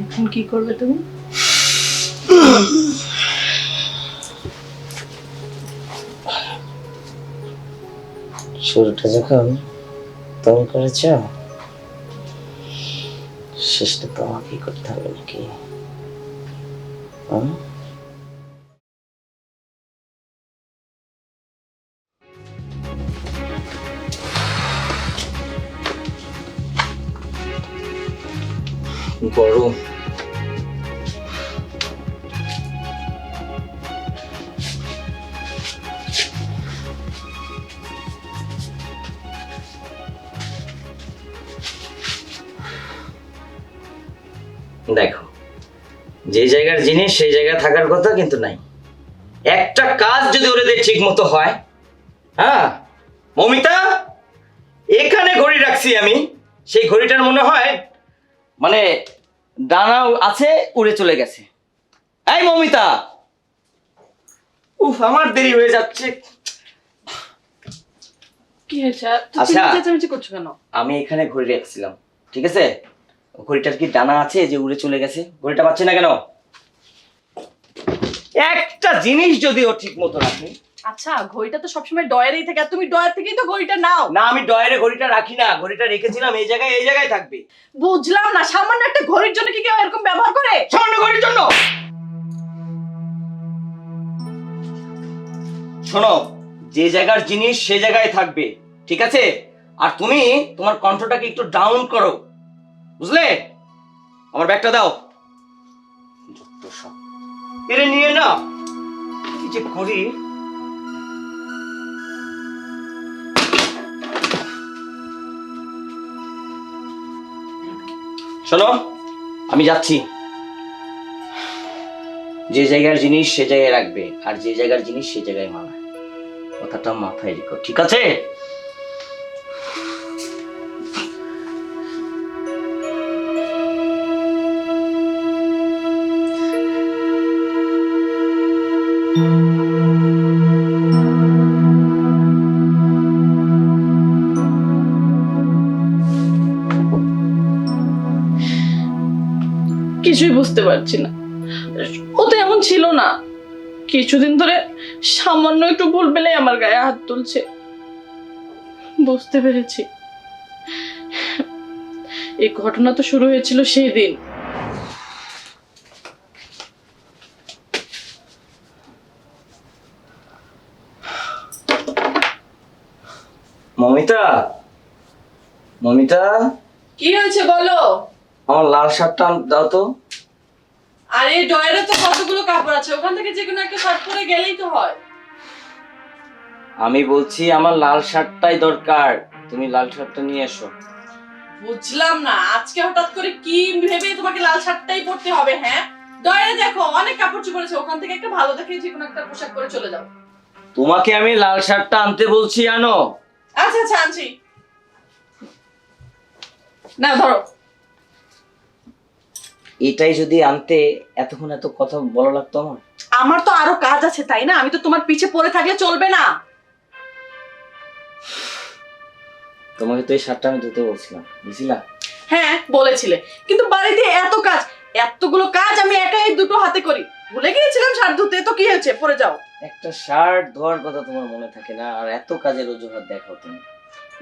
এখন কি করবে তুমি শুরুটা যখন তুমি করেছ, শেষটা তো আমাকেই করতে হবে নাকি হুম? গরম। দেখো, যে জায়গার জিনিস, সেই জায়গায় থাকার কথা কিন্তু নাই। একটা কাজ যদি ওদের ঠিক মতো হয় হ্যাঁ মমিতা, এখানে ঘড়ি রাখছি আমি। সেই ঘড়িটার মনে হয় মানে ডানাও আছে উড়ে চলে গেছে। এই মমিতা! উফ আমার দেরি হয়ে যাচ্ছে। কি হয়েছে? আচ্ছা। চেঁচামেচি করছ কেন? আমি এখানে ঘড়ি রাখছিলাম ঠিক আছে? ঘড়িটার কি ডানা আছে যে উড়ে চলে গেছে? ঘড়িটা পাচ্ছে না কেন? একটা জিনিস যদি ও ঠিক মতো রাখে আচ্ছা ঘড়িটা তো সবসময় ডয়ারেই থাকে আর তুমি ডয়ার থেকেই তো ঘড়িটা নাও। না আমি ডয়ারে ঘড়িটা রাখি না ঘড়িটা রেখেছিলাম এই জায়গায় এই জায়গায় থাকবে। বুঝলাম না সামান্য একটা ঘড়ির জন্য কি কেউ এরকম ব্যবহার করে? সামান্য ঘড়ির জন্য! শোনো যে জায়গার জিনিস সে জায়গায় থাকবে ঠিক আছে? আর তুমি তোমার কণ্ঠটাকে একটু ডাউন করো বুঝলে? আমার ব্যাগটা দাও। যত সব। এরে নিয়ে না। কি যে করি শোনো, আমি যাচ্ছি। যে জায়গার জিনিস সে জায়গায় রাখবে, আর যে জায়গার জিনিস সে জায়গায় মানায়। কথাটা মাথায় রেখো, ঠিক আছে? কিছুই বুঝতে পারছি না। ও তো এমন ছিল না। কিছুদিন ধরে সামান্য একটু ভুল পেলে আমার গায়ে হাত তুলছে। বুঝতে পেরেছি। এই ঘটনা তো শুরু হয়েছিল সেই দিন। মমিতা? মমিতা? কি হয়েছে বলো? আমার লাল শার্টটা দাও তো। আরে ডয়ারে তো কতগুলো কাপড় আছে? ওখান থেকে যে কোনো একটা শার্ট পরে গেলেই তো হয়। আমি বলছি আমার লাল শার্টটাই দরকার। তুমি লাল শার্টটা নিয়ে এসো। বুঝলাম না। আজকে হঠাৎ করে কি ভেবে তোমাকে লাল শার্টটাই পরতে হবে হ্যাঁ? ডয়ারে দেখো অনেক কাপড় চোপড় আছে। ওখান থেকে একটা ভালো দেখে যে কোনো একটা পোশাক পরে চলে যাও। তোমাকে আমি লাল শার্টটা আনতে বলছি আনো। আচ্ছা আচ্ছা আনছি। না ধরো। এটাই যদি আনতে এতক্ষণ এত কথা বলা লাগতো আমার? আমার তো আরও কাজ আছে তাই না? আমি তো তোমার পিছে পড়ে থাকলে চলবে না। তোমাকে তো এই শার্টটা আমি ধুতে বলছিলাম বুঝছিলা হ্যাঁ বলেছিলে। কিন্তু বাড়িতে এত কাজ এতগুলো কাজ আমি একাই দুটো হাতে করি। ভুলে গিয়েছিলাম শার্ট ধুতে তো কি হয়েছে? পরে যাও। একটা শার্ট ধোয়ার কথা তোমার মনে থাকে না? আর এত কাজের অজুহাত দেখাও তুমি।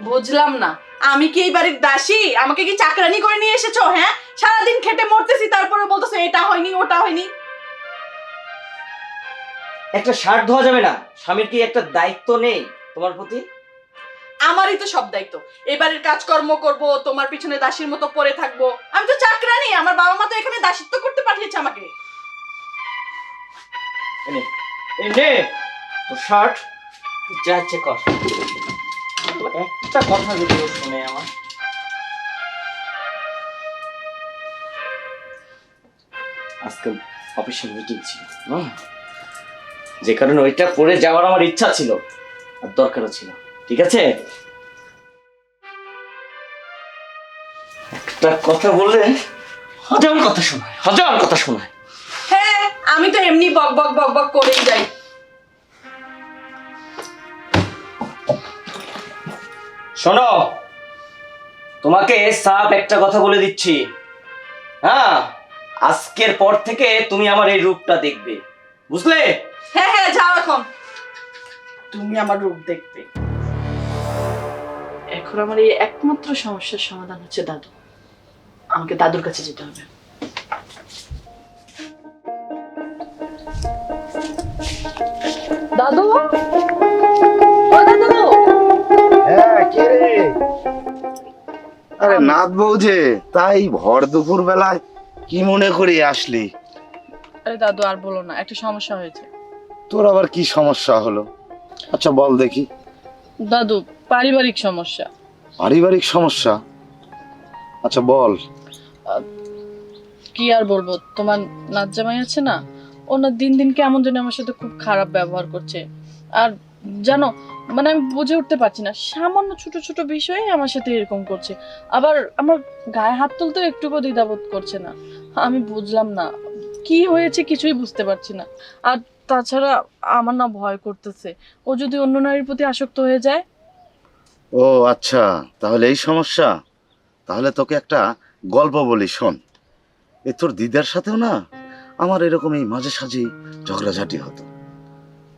বুঝলাম না। আমি কি এই বাড়ির দাসী? আমাকে কি চাকরানি করে নিয়ে এসেছ হ্যাঁ? সারাদিন খেটে মরতেছি তারপরে বলতেছো এটা হয়নি ওটা হয়নি। একটা শার্ট ধোয়া যাবে না। স্বামীর কি একটা দায়িত্ব নেই তোমার প্রতি? আমারই তো সব দায়িত্ব। এই বাড়ির কাজকর্ম করব তোমার পিছনে দাসীর মতো পড়ে থাকব। আমি তো চাকরানি আমার বাবা মা তো এখানে দাসিত্ব করতে পাঠিয়েছে আমাকে। এনে এই নে তোর শার্ট তুই যা ইচ্ছে কর। একটা কথা যদি শুনে আমার। আজকে অফিসে মিটিং ছিল যে কারণে ওইটা পরে যাওয়ার আমার ইচ্ছা ছিল, আর দরকারও ছিল, ঠিক আছে? একটা কথা বললে হাজার কথা শোনায় হাজার কথা শোনায়। হ্যাঁ আমি তো এমনি বক বক বক বক করেই যাই। শোনো তোমাকে সাপ একটা কথা বলে দিচ্ছি। হ্যাঁ আজকের পর থেকে তুমি আমার এই রূপটা দেখবে। বুঝলে? হ্যাঁ হ্যাঁ যাও এখন। তুমি আমার রূপ দেখবে। এখন আমার এই একমাত্র সমস্যার সমাধান হচ্ছে দাদু। আমাকে দাদুর কাছে যেতে হবে। দাদু? কে রে আরে নাথ বৌঝে তাই ভর দুপুর বেলায় কি মনে করে আসলি? আরে দাদু আর বলো না একটা সমস্যা হয়েছে। তোর আবার কি সমস্যা হলো? আচ্ছা বল দেখি। দাদু পারিবারিক সমস্যা। পারিবারিক সমস্যা? আচ্ছা বল। কি আর বলব তোমার নাচ জামাই আছে না? ও না দিন দিন কেমন যেন আমার সাথে খুব খারাপ ব্যবহার করছে। আর জানো মানে আমি বুঝে উঠতে পারছি না। সামান্য ছোট ছোট বিষয়ে আমার সাথে এরকম করছে। আবার আমার গায়ে হাত তুলতেও একটুকু দ্বিধাবোধ করছে না। আমি বুঝলাম না, কি হয়েছে কিছুই বুঝতে পারছি না। আর তাছাড়া আমার না ভয় করতেছে। ও যদি অন্য নারীর প্রতি আসক্ত হয়ে যায়? ও আচ্ছা তাহলে এই সমস্যা। তাহলে তোকে একটা গল্প বলি, শোন। এ তোর দিদার সাথেও না আমার এরকম এই মাঝে সাঝেই ঝগড়াঝাটি হতো।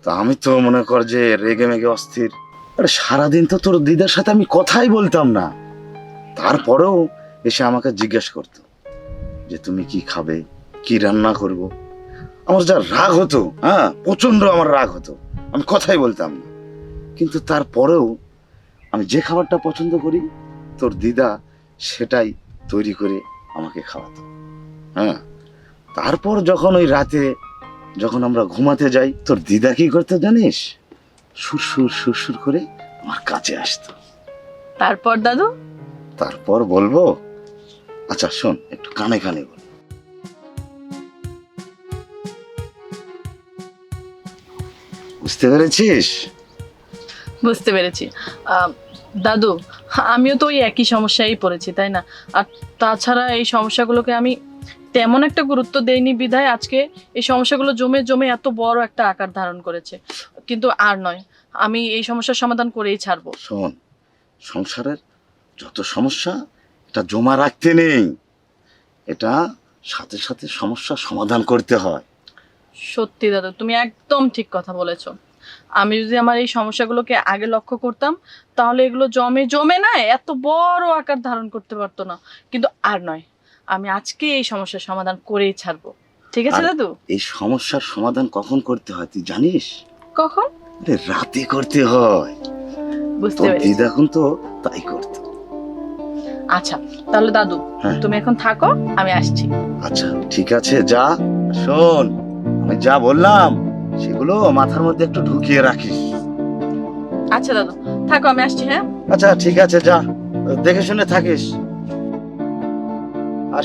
তা আমি তো মনে কর যে রেগে মেগে অস্থির। আরে সারাদিন তো তোর দিদার সাথে আমি কথাই বলতাম না। তারপরেও এসে আমাকে জিজ্ঞেস করতো যে তুমি কি খাবে, কি রান্না করব। আমার যা রাগ হতো হ্যাঁ প্রচণ্ড আমার রাগ হতো, আমি কথাই বলতাম না। কিন্তু তারপরেও আমি যে খাবারটা পছন্দ করি, তোর দিদা সেটাই তৈরি করে আমাকে খাওয়াতো হ্যাঁ। তারপর যখন ওই রাতে যখন আমরা ঘুমাতে যাই তোর দিদা কি করতে জানিস? সুরসুর সুরসুর করে আমার কাছে আসতো। তারপর দাদু? তারপর বলব? আচ্ছা শোন একটু কানে কানে বল। বুঝতে পেরেছিস? বুঝতে পেরেছি। দাদু আমিও তো ওই একই সমস্যায় পড়েছি তাই না? আর তাছাড়া এই সমস্যাগুলোকে আমি তেমন একটা গুরুত্ব দেয়নি বিধায় আজকে এই সমস্যাগুলো জমে জমে এত বড় একটা আকার ধারণ করেছে। কিন্তু আর নয় আমি এই সমস্যার সমাধান করেই ছাড়বো। শোন সংসারের যত সমস্যা এটা জমা রাখতে নেই। এটা সাথে সাথে সমস্যার সমাধান করতে হয়। সত্যি দাদা তুমি একদম ঠিক কথা বলেছ। আমি যদি আমার এই সমস্যাগুলোকে আগে লক্ষ্য করতাম তাহলে এগুলো জমে জমে না এত বড় আকার ধারণ করতে পারতো না। কিন্তু আর নয় আমি আজকে এই সমস্যার সমাধান করেই ছাড়বো। ঠিক আছে দাদু? এই সমস্যার সমাধান কখন করতে হয় তুই জানিস? কখন? আরে রাতে করতে হয়। বুঝতে পেরেছি। দিদা এখন তো তাই করতো। আচ্ছা তাহলে দাদু হ্যাঁ। তুমি এখন থাকো আমি আসছি। আচ্ছা ঠিক আছে যা। শোন আমি যা বললাম সেগুলো মাথার মধ্যে একটু ঢুকিয়ে রাখিস। আচ্ছা দাদু থাকো আমি আসছি হ্যাঁ? আচ্ছা ঠিক আছে যা। দেখে শুনে থাকিস। আর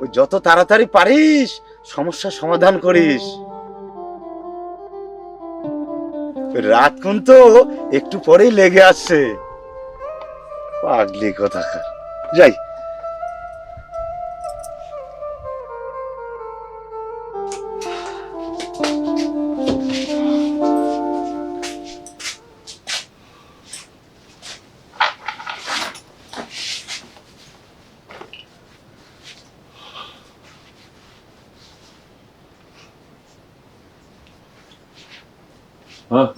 ওই যত তাড়াতাড়ি পারিস, সমস্যা সমাধান করিস। রাত তো একটু পরেই লেগে আসছে। পাগলি কথা যাই হ্যাঁ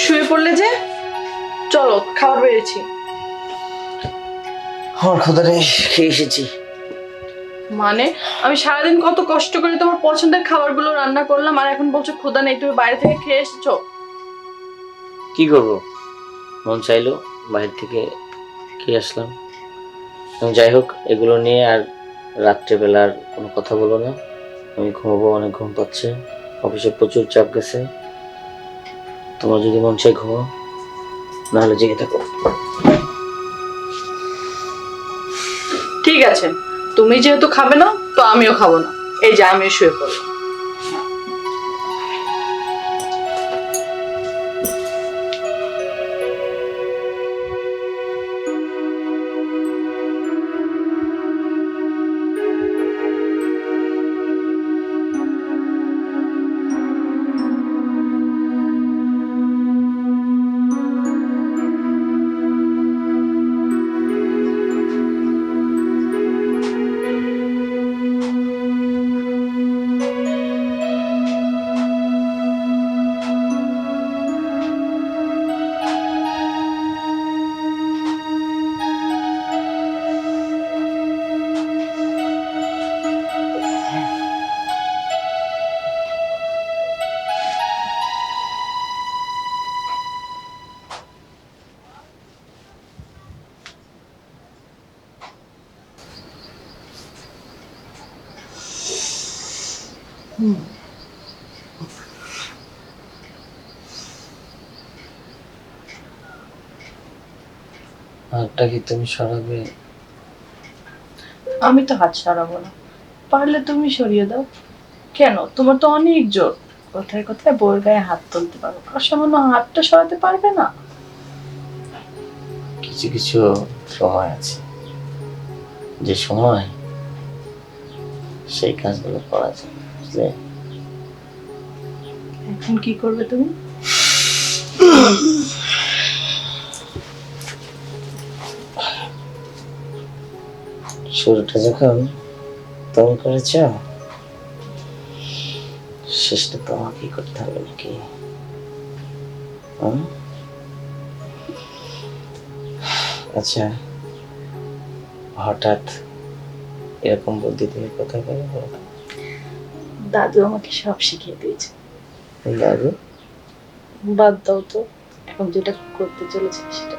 শুয়ে পড়লে যে? চলো খাবার বেড়েছি। আমার খোদারে খেয়ে এসেছি। মানে? আমি সারাদিন কত কষ্ট করে তোমার পছন্দের খাবারগুলো রান্না করলাম আর এখন বলছো ক্ষুধা নেই তুমি বাইরে থেকে খেয়ে এসেছ? কি করব? মন চাইলো বাইরে থেকে খেয়ে আসলাম? এবং যাই হোক, এগুলো নিয়ে আর রাত্রেবেলা আর কোনো কথা বলো না। আমি ঘুমাবো, অনেক ঘুম পাচ্ছে। অফিসে প্রচুর চাপ গেছে। তোমার যদি মন চাই ঘুমাও নাহলে জেগে থাকো। ঠিক আছে। তুমি যেহেতু খাবে না, তো আমিও খাব না। এই যে, আমিও শুয়ে পড়লাম। হাতটা কি তুমি সরাবে? আমি তো হাত সরাবো না। পারলে তুমি সরিয়ে দাও। কেন? তোমার তো অনেক জোর। কোথায় কোথায় বউয়ের গায়ে হাত তুলতে পারো? আর সামান্য হাতটা সরাতে পারবে না? কিছু কিছু সময় আছে। যে সময় সেই কাজগুলো করা যায় বুঝলে? এখন কি করবে তুমি? শুরুটা যখন তুমি করেছ শেষটা তোমাকেই করতে হবে নাকি? আচ্ছা হঠাৎ এরকম বুদ্ধি থেকে কোথায় পেলে বলো দাদু আমাকে সব শিখিয়ে দিয়েছে। দাদু? বাদ দাও তো এখন যেটা করতে চলেছে সেটা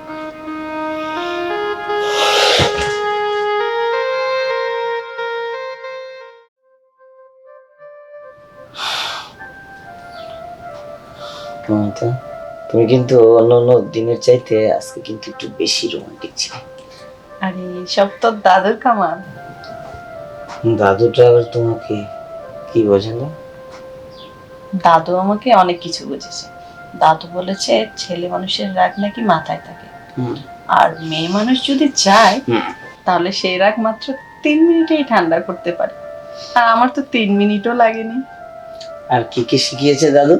মমতা তুমি কিন্তু অন্য অন্য দিনের চাইতে আজকে কিন্তু একটু বেশি রোমান্টিক ছিল। আরে সব তো দাদুর কামান দাদুটা আবার তোমাকে কি বোঝে না দাদু আমাকে অনেক কিছু বুঝেছে। দাদু বলেছে ছেলে মানুষের রাগ নাকি মাথায় থাকে। আর মেয়ে মানুষ যদি চায় তাহলে সেই রাগ মাত্র তিন মিনিটেই ঠান্ডা করতে পারে। আর আমার তো তিন মিনিটও লাগেনি। আর কি কি শিখিয়েছে দাদু?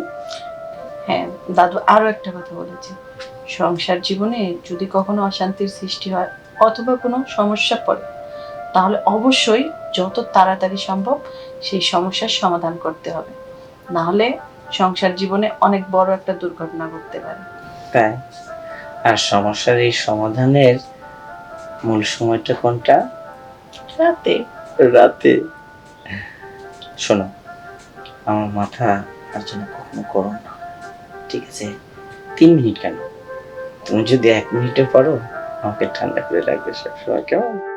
হ্যাঁ দাদু আরও একটা কথা বলেছে। সংসার জীবনে যদি কখনো অশান্তির সৃষ্টি হয় অথবা কোনো সমস্যা পড়ে তাহলে অবশ্যই যত তাড়াতাড়ি সম্ভব সেই সমস্যার সমাধান করতে হবে। না হলে সংসার জীবনে অনেক বড় একটা দুর্ঘটনা ঘটতে পারে। তাই? আর সমস্যার এই সমাধানের মূল সময়টা কোনটা? রাতে। রাতে। শোনো আমার মাথা আর জন্য কখনো গরম না। ঠিক আছে, তিন মিনিট কেন? তুমি যদি এক মিনিটে পারো আমাকে ঠান্ডা করে রাখবে সবসময়, কেমন?